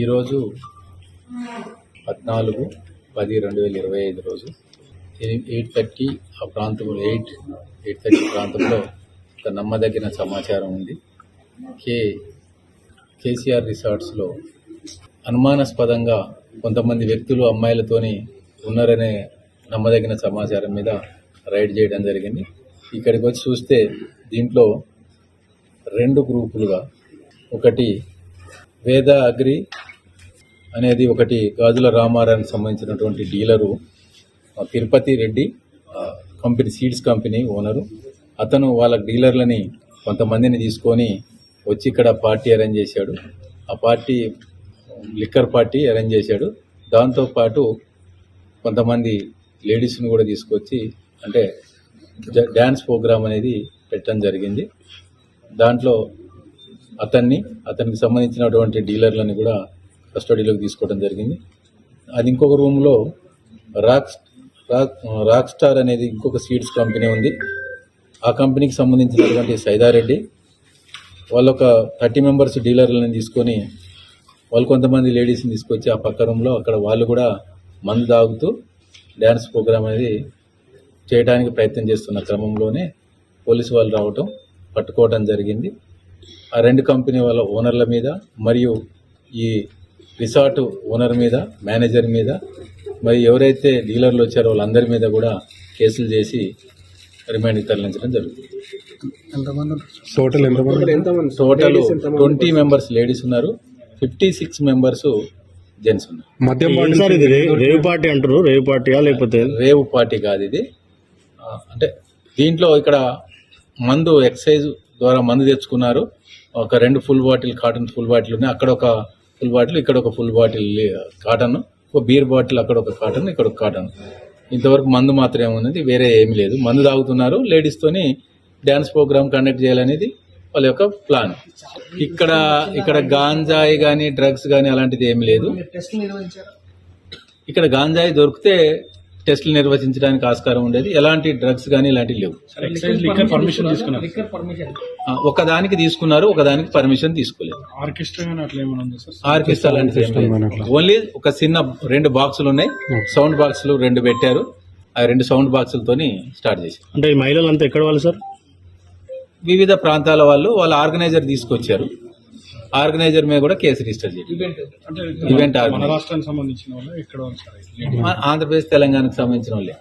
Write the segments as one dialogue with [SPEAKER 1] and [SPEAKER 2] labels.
[SPEAKER 1] ఈరోజు పద్నాలుగు పది రెండు వేల ఇరవై ఐదు రోజు. ఎయిట్ థర్టీ ఆ ప్రాంతంలో ఎయిట్ ఎయిట్ థర్టీ ప్రాంతంలో ఒక నమ్మదగిన సమాచారం ఉంది. కే కేసీఆర్ రిసార్ట్స్లో అనుమానాస్పదంగా కొంతమంది వ్యక్తులు అమ్మాయిలతోని ఉన్నారనే నమ్మదగిన సమాచారం మీద రైడ్ చేయడం జరిగింది. ఇక్కడికి వచ్చి చూస్తే దీంట్లో రెండు గ్రూపులుగా ఒకటి వేద అగ్రి అనేది ఒకటి గాజుల రామారానికి సంబంధించినటువంటి dealer Tirupati Reddy company seeds company owner. అతను వాళ్ళ డీలర్లని కొంతమందిని తీసుకొని వచ్చి ఇక్కడ పార్టీ అరేంజ్ చేశాడు. ఆ పార్టీ లిక్కర్ పార్టీ అరేంజ్ చేశాడు. దాంతోపాటు కొంతమంది లేడీస్ని కూడా తీసుకొచ్చి అంటే డ్యాన్స్ ప్రోగ్రామ్ అనేది పెట్టడం జరిగింది. దాంట్లో అతన్ని అతనికి సంబంధించినటువంటి డీలర్లని కూడా కస్టడీలోకి తీసుకోవడం జరిగింది. అది ఇంకొక రూమ్లో రాక్ రాక్ రాక్ స్టార్ అనేది ఇంకొక సీడ్స్ కంపెనీ ఉంది. ఆ కంపెనీకి సంబంధించినటువంటి సైదారెడ్డి వాళ్ళు ఒక థర్టీ మెంబర్స్ డీలర్లను తీసుకొని వాళ్ళు కొంతమంది లేడీస్ని తీసుకొచ్చి ఆ పక్క రూమ్లో అక్కడ వాళ్ళు కూడా మందు తాగుతూ డ్యాన్స్ ప్రోగ్రామ్ అనేది చేయడానికి ప్రయత్నం చేస్తున్న క్రమంలోనే పోలీసు వాళ్ళు రావటం పట్టుకోవడం జరిగింది. ఆ రెండు కంపెనీ వాళ్ళ ఓనర్ల మీద మరియు ఈ రిసార్ట్ ఓనర్ మీద మేనేజర్ మీద మరి ఎవరైతే డీలర్లు వచ్చారో వాళ్ళందరి మీద కూడా కేసులు చేసి రిమాండ్కి తరలించడం జరుగుతుంది.
[SPEAKER 2] టోటల్ ఎంతమంది?
[SPEAKER 1] టోటల్ ట్వంటీ మెంబర్స్ లేడీస్ ఉన్నారు. ఫిఫ్టీ సిక్స్ మెంబర్స్ జెంట్స్ ఉన్నారు.
[SPEAKER 2] మద్యం
[SPEAKER 3] రేవ్ పార్టీ అంటారు రేవ్ పార్టీయా లేకపోతే?
[SPEAKER 1] రేవ్ పార్టీ కాదు ఇది. అంటే దీంట్లో ఇక్కడ మందు ఎక్సైజ్ ద్వారా మందు తెచ్చుకున్నారు. ఒక రెండు full bottle carton full bottle ఉన్నాయి. అక్కడ ఒక ఫుల్ బాటిల్ ఇక్కడ ఒక ఫుల్ బాటిల్ కాటన్ ఒక బీర్ బాటిల్ అక్కడ ఒక కాటన్ ఇక్కడ ఒక కాటన్ ఇంతవరకు మందు మాత్రమే ఉన్నది వేరే ఏమీ లేదు. మందు తాగుతున్నారు. లేడీస్తోని డ్యాన్స్ ప్రోగ్రామ్ కండక్ట్ చేయాలనేది వాళ్ళ యొక్క ప్లాన్ ఇక్కడ ఇక్కడ గాంజాయి కానీ డ్రగ్స్ కానీ అలాంటిది ఏమీ లేదు. ఇక్కడ గాంజాయి దొరికితే టెస్టులు నిర్వహించడానికి ఆస్కారం ఉండేది. ఎలాంటి డ్రగ్స్ కానీ ఇలాంటివి లేవు.
[SPEAKER 4] పర్మిషన్ తీసుకున్నారు.
[SPEAKER 1] ఆ, ఒకదానికి తీసుకున్నారు ఒకదానికి పర్మిషన్ తీసుకోలేదు.
[SPEAKER 4] ఆర్కెస్ట్రా.
[SPEAKER 1] ఓన్లీ ఒక చిన్న రెండు బాక్సులు ఉన్నాయి. సౌండ్ బాక్సులు రెండు పెట్టారు. ఆ రెండు సౌండ్ బాక్సులతోని స్టార్ట్ చేశారు.
[SPEAKER 3] అంటే ఈ మహిళలంతా ఎక్కడ వాళ్ళు సార్?
[SPEAKER 1] వివిధ ప్రాంతాల వాళ్ళు వాళ్ళ ఆర్గనైజర్ తీసుకొచ్చారు. ఆర్గనైజర్ మీద కూడా కేసు రిజిస్టర్ చేయాలి ఈవెంట్? ఆంధ్రప్రదేశ్ తెలంగాణకు సంబంధించిన వాళ్ళే.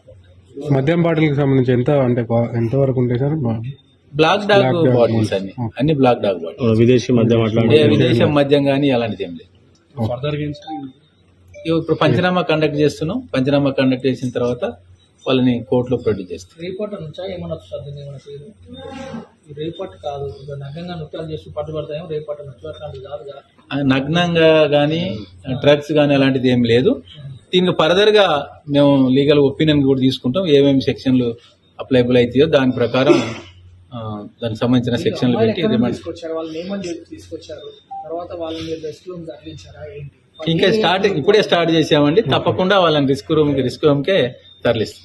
[SPEAKER 2] మద్యం బాటిల్కి సంబంధించి ఎంత అంటే ఎంత వరకు ఉంటాయి సార్?
[SPEAKER 1] బ్లాక్ డాగ్ బాటిల్స్ అన్ని. అన్ని బ్లాక్ డాగ్ బాటిల్స్
[SPEAKER 3] విదేశీ మద్యం
[SPEAKER 1] విదేశం మద్యం కానీ అలాంటిది ఏం లేదు. ఇప్పుడు పంచనామా కండక్ట్ చేస్తున్నాం. పంచనామా కండక్ట్ చేసిన తర్వాత వాళ్ళని కోర్టులో ప్రొడ్యూస్ చేస్తాం
[SPEAKER 5] రేపటి నుంచా ఏమన్నా వస్తుంది పేరు? రేపటి కాదు నగ్గంగా నృత్యాలు చేస్తూ పట్టుబడతాయేమో రేపటి నుంచి అట్లాంటిది కాదు కదా.
[SPEAKER 1] నగ్నంగా కానీ డ్రగ్స్ కానీ అలాంటిది ఏం లేదు. దీనికి ఫర్దర్గా మేము లీగల్ ఒపీనియన్ కూడా తీసుకుంటాం ఏమేమి సెక్షన్లు అప్లైబుల్ అవుతాయో దాని ప్రకారం దానికి సంబంధించిన సెక్షన్లు పెట్టి
[SPEAKER 5] తీసుకొచ్చారు? తర్వాత వాళ్ళని రెస్ట్ రూమ్
[SPEAKER 1] ఇంకా స్టార్ట్ ఇప్పుడే స్టార్ట్ చేసామండి. తప్పకుండా వాళ్ళని రిస్క్ రూమ్కి రిస్క్ రూమ్కే తరలిస్తాం.